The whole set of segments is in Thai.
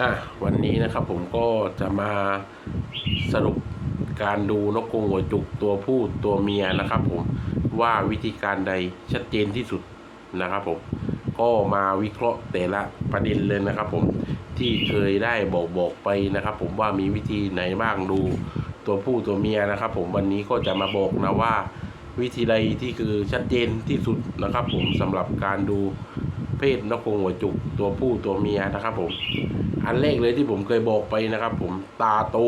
อะวันนี้นะครับผมก็จะมาสรุปการดูนกกรงหัวจุกตัวผู้ตัวเมียนะครับผมว่าวิธีการใดชัดเจนที่สุดนะครับผมก็มาวิเคราะห์แต่ละประเด็นเลยนะครับผมที่เคยได้บอกบอกไปนะครับผมว่ามีวิธีไหนบ้างดูตัวผู้ตัวเมียนะครับผมวันนี้ก็จะมาบอกนะว่า วิธีใดที่คือชัดเจนที่สุดนะครับผมสำหรับการดู เพศนกกรงหัวจุกตัวผู้ตัวเมียนะครับผม อันแรกเลยที่ผมเคยบอกไปนะครับ ผมตาโต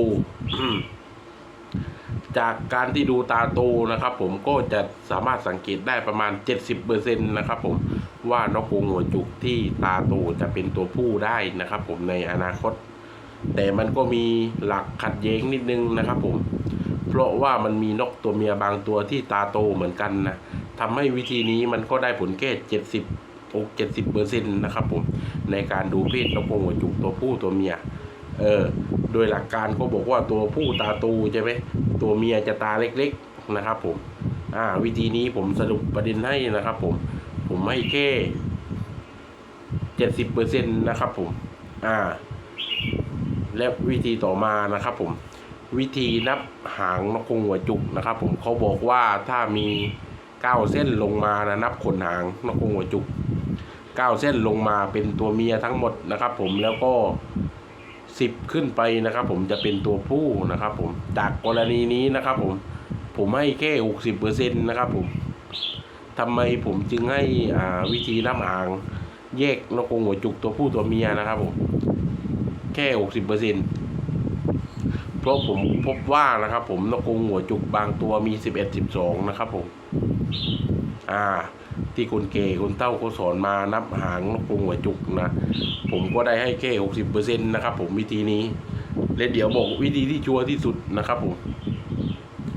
จากการที่ดูตาโตนะครับ ผมก็จะสามารถสังเกตได้ประมาณ 70%นะครับ ผมว่านกกรงหัวจุกที่ตาโตจะเป็นตัวผู้ได้นะครับ ผมในอนาคต แต่มันก็มีหลักขัดแย้งนิดนึงนะครับ ผม เพราะว่ามันมีนกตัวเมียบางตัวที่ตาโตเหมือนกันนะทำให้วิธีนี้มันก็ได้ผลแค่เจ็ดสิบ กเจ็ดสิบเปอร์เซ็นต์นะครับผมในการดูเพศนกกรงหัวจุกตัวผู้ตัวเมียเออโดยหลักการเขาบอกว่าตัวผู้ตาโตูใช่ไหมตัวเมียจะตาเล็กๆนะครับผมอ่าวิธีนี้ผมสรุปประเด็นให้นะครับผมผมให้แค่เจ็ดสิบเปอร์เซ็นต์นะครับผมอ่าและวิธีต่อมานะครับผมวิธีนับหางนกกรงหัวจุกนะครับผมเขาบอกว่าถ้ามีเก้าเส้นลงมานะนับขนหางนกกรงหัวจุก เก้าเส้นลงมาเป็นตัวเมียทั้งหมดนะครับ ผมแล้วก็สิบขึ้นไปนะครับ ผมจะเป็นตัวผู้นะครับ ผมจากกรณีนี้นะครับ ผมผมให้แค่หกสิบเปอร์เซ็นต์นะครับ ผมทำไมผมจึงให้วิธีนับหางแยกนกกรงหัวจุกตัวผู้ตัวเมียนะครับ ผมแค่หกสิบเปอร์เซ็นต์เพราะผมพบว่านะครับ ผมนกกรงหัวจุกบางตัวมีสิบเอ็ดสิบสองนะครับ ผม อ่า ที่คุณเกคุณเต้าเขาสอนมานับหางนกกรงหัวจุกนะผมก็ได้ให้แค่หกสิบเปอร์เซ็นต์นะครับผมวิธีนี้และเดี๋ยวบอกวิธีที่ชัวร์ที่สุดนะครับผม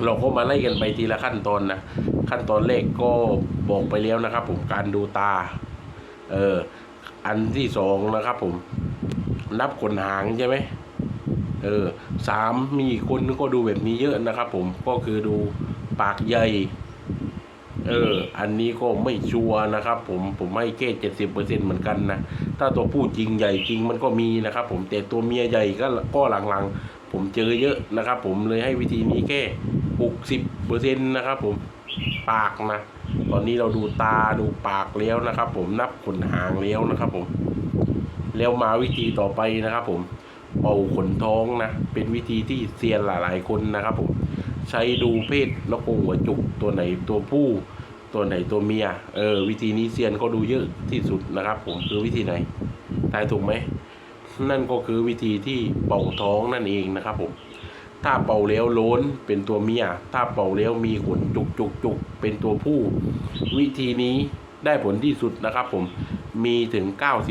เราก็มาไล่กันไปทีละขั้นตอนนะขั้นตอนแรกก็บอกไปแล้วนะครับ ผมการดูตา เอออันที่สองนะครับ ผม นับขนหางใช่ไหมเออสามมีคนก็ดูแบบนี้เยอะนะครับ ผมก็คือดูปากใหญ่ เออ อันนี้ก็ไม่ชัวร์นะครับ ผมผมให้แค่เจ็ดสิบเปอร์เซ็นเหมือนกันนะถ้าตัวผู้จริงใหญ่จริงมันก็มีนะครับ ผมแต่ตัวเมียใหญ่ก็ก็หลังๆ ผมเจอเยอะนะครับ ผมเลยให้วิธีนี้แค่หกสิบเปอร์เซ็นต์นะครับ ผมปากนะตอนนี้เราดูตาดูปากแล้วนะครับ ผมนับขนหางแล้วนะครับ ผม แล้วมาวิธีต่อไปนะครับ ผมเป่าขนท้องนะเป็นวิธีที่เซียนหลายๆคนนะครับ ผมใช้ดูเพศนกกรงหัวจุกตัวไหนตัวผู้ ตัวไหนตัวเมีย เออ วิธีนี้เซียนก็ดูเยอะที่สุดนะครับ ผมคือวิธีไหนทายถูกไหม นั่นก็คือวิธีที่เป่าท้องนั่นเองนะครับผม ถ้าเป่าแล้วโล้นเป็นตัวเมีย ถ้าเป่าแล้วมีขนจุกจุกจุกเป็นตัวผู้ วิธีนี้ได้ผลที่สุดนะครับ ผม มีถึง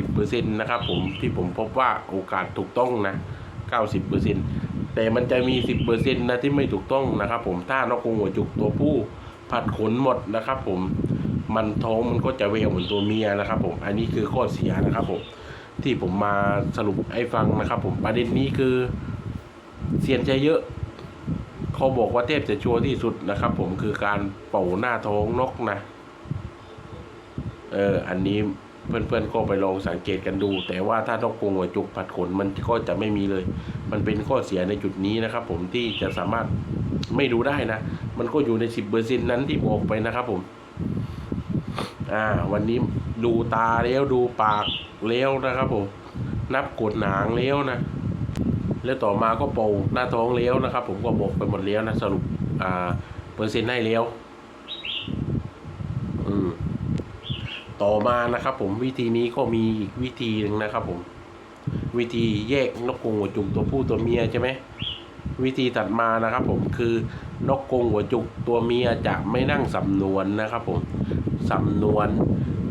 90%นะครับผมที่ผมพบว่าโอกาสถูกต้องนะ 90%แต่มันจะมี 10%นะที่ไม่ถูกต้องนะครับ ผม ถ้านกกรงหัวจุกตัวผู้ ผัดขนหมดนะครับผมมันท้องมันก็จะเววเหมือนตัวเมียนะครับผมอันนี้คือข้อเสียนะครับผมที่ผมมาสรุปให้ฟังนะครับผมประเด็นนี้คือเสียนใจเยอะเขาบอกว่าเทพจะชัวร์ที่สุดนะครับ ผมคือการเป่าหน้าท้องนกนะเอออันนี้เพื่อนๆก็ไปลองสังเกตกันดู แต่ว่าถ้านกกรงหัวจุกผัดขนมันก็จะไม่มีเลย มันเป็นข้อเสียในจุดนี้นะครับ ผมที่จะสามารถ ไม่ดูได้นะ มันก็อยู่ในสิบเปอร์เซ็นนั้นที่บอกไปนะครับผม อ่า วันนี้ดูตาแล้วดูปากแล้วนะครับผม นับกดหนางแล้วนะ แล้วต่อมาก็เป่าหน้าท้องแล้วนะครับ ผมก็บอกไปหมดแล้วนะสรุป อ่า เปอร์เซ็นต์ให้แล้ว อืม ต่อมานะครับ ผมวิธีนี้ก็มีอีกวิธีหนึ่งนะครับ ผม วิธีแยกนกกรงหัวจุกตัวผู้ตัวเมียใช่ไหม วิธีถัดมานะครับผมคือนกกงหัวจุกตัวเมียจะไม่นั่งสำนวนนะครับผมสำนวน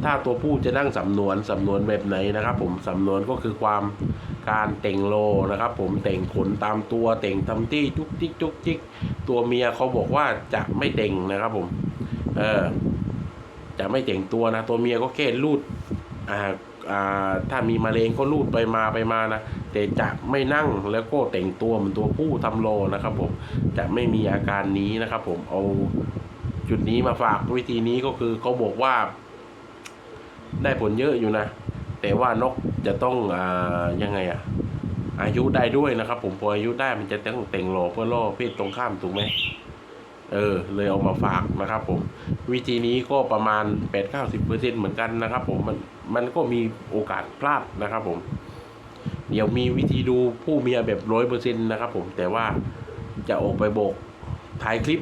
ถ้าตัวผู้จะนั่งสำนวนสำนวนแบบไหนนะครับ ผมสำนวนก็คือความการแต่งโลนะครับ ผมแต่งขนตามตัวแต่งทำที่จุกจิกจุกจิกตัวเมียเขาบอกว่าจะไม่แต่งนะครับ ผม เออจะไม่แต่งตัวนะ ตัวเมียก็แค่รูดอ่าอ่าถ้ามีมะเร็งก็รูดไปมาไปมานะ แต่จะไม่นั่งแล้วก็แต่งตัวเหมือนตัวผู้ทำโลนะครับผมจะไม่มีอาการนี้นะครับ ผมเอาจุดนี้มาฝากวิธีนี้ก็คือเขาบอกว่า ได้ผลเยอะอยู่นะ แต่ว่านกจะต้องอ่ายังไงอะอายุได้ด้วยนะครับ ผมพออายุได้มันจะต้องแต่งหล่อเพื่อล่อเพศตรงข้ามถูกไหมเออเลยเอามาฝากนะครับ ผม วิธีนี้ก็ประมาณ 8-90%เหมือนกันนะครับ ผมมันมันก็มีโอกาสพลาดนะครับ ผม เดี๋ยวมีวิธีดูผู้เมียแบบร้อยเปอร์เซ็นต์นะครับผมแต่ว่าจะออกไปบอกถ่ายคลิป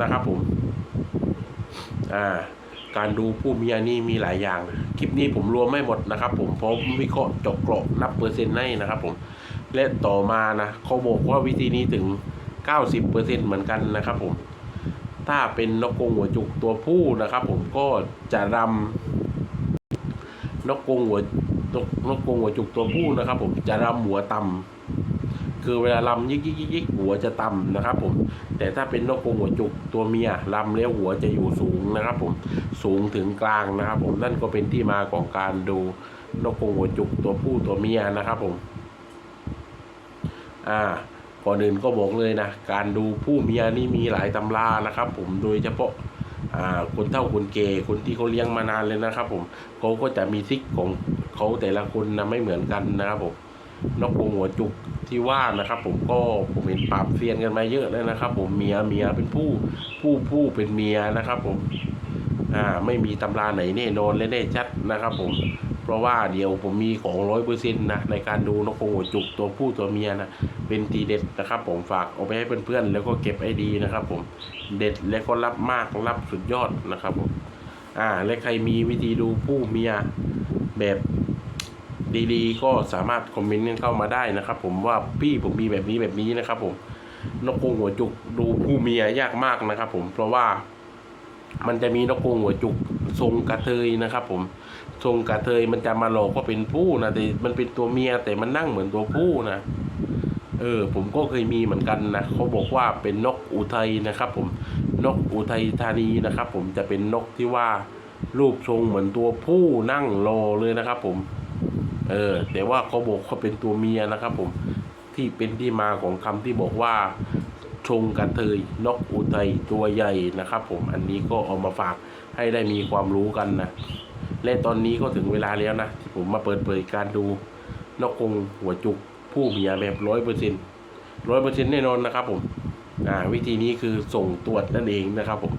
นะครับผม อ่า การดูผู้เมียนี่มีหลายอย่าง คลิปนี้ผมรวมไม่หมดนะครับผมเพราะวิเคราะห์จาะเกราะนับเปอร์เซ็นต์ให้นะครับผม และต่อมานะเขาบอกว่าวิธีนี้ถึง 90%เหมือนกันนะครับผม ถ้าเป็นนกกรงหัวจุกตัวผู้นะครับผมก็จะรำนกกรงหัว นกนกกรงหัวจุกตัวผู้นะครับ ผมจะรำหัวต่ำคือเวลารำยิกยิกยิกยิกหัวจะต่ำนะครับ ผม แต่ถ้าเป็นนกกรงหัวจุกตัวเมียรำแล้วหัวจะอยู่สูงนะครับ ผมสูงถึงกลางนะครับ ผมนั่นก็เป็นที่มาของการดูนกกรงหัวจุกตัวผู้ตัวเมียนะครับ ผม อ่าก่อนอื่นก็บอกเลยนะ การดูผู้เมียนี่มีหลายตำรานะครับ ผมโดยเฉพาะอ่าคนเฒ่าคนแก่คนที่เขาเลี้ยงมานานเลยนะครับ ผมเขาก็จะมีทิกของ เขาแต่ละคนนะไม่เหมือนกันนะครับผมนกกรงหัวจุกที่ว่านะครับ ผมก็ผมเห็นปราบเซียนกันมาเยอะแล้วนะครับ ผมเมียเมียเป็นผู้ผู้ผู้เป็นเมียนะครับ ผมอ่าไม่มีตำราไหนแน่นอนและแน่ชัดนะครับ ผม เพราะว่าเดี๋ยวผมมีของร้อยเปอร์เซ็นต์นะในการดูนกกรงหัวจุกตัวผู้ตัวเมียนะเป็นทีเด็ดนะครับ ผมฝากเอาไปให้เพื่อนๆแล้วก็เก็บไอดีนะครับ ผมเด็ดและก็รับมากรับสุดยอดนะครับผมอ่าและใครมีวิธีดูผู้เมียแบบ ดีๆ ก็สามารถคอมเมนต์เข้ามาได้นะครับ ผมว่าพี่ผมมีแบบนี้แบบนี้นะครับ ผมนกกรงหัวจุกดูผู้เมียยากมากนะครับ ผมเพราะว่ามันจะมีนกกรงหัวจุกทรงกระเทยนะครับ ผมทรงกระเทยมันจะมาหลอกว่าเป็นผู้นะแต่มันเป็นตัวเมียแต่มันนั่งเหมือนตัวผู้นะเออ ผมก็เคยมีเหมือนกันนะเขาบอกว่าเป็นนกอุทัยนะครับ ผมนกอุทัยธานีนะครับ ผมจะเป็นนกที่ว่ารูปทรงเหมือนตัวผู้นั่งรอเลยนะครับ ผม เออแต่ว่าเขาบอกเขาเป็นตัวเมียนะครับผมที่เป็นที่มาของคำที่บอกว่าชงกระเทยนกอุทัยตัวใหญ่นะครับผมอันนี้ก็เอามาฝากให้ได้มีความรู้กันนะและตอนนี้ก็ถึงเวลาแล้วนะที่ผมมาเปิดเผยการดูนกกรงหัวจุกผู้เมียแบบร้อยเปอร์เซ็นร้อยเปอร์เซ็นแน่นอนนะครับผมอ่าวิธีนี้คือส่งตรวจนั่นเองนะครับผม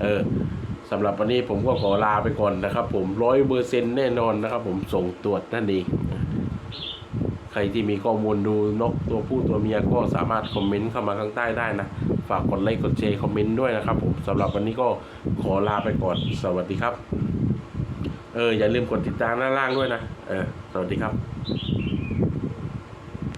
เออ สำหรับวันนี้ผมก็ขอลาไปก่อนนะครับ ผมร้อยเปอร์เซ็นแน่นอนนะครับ ผมส่งตรวจนั่นเองใครที่มีข้อมูลดูนกตัวผู้ตัวเมียก็สามารถคอมเมนต์เข้ามาข้างใต้ได้นะ ฝากกดไลค์กดแชร์คอมเมนต์ด้วยนะครับผมสำหรับวันนี้ก็ขอลาไปก่อนสวัสดีครับ เอออย่าลืมกดติดตามด้านล่างด้วยนะ เออสวัสดีครับ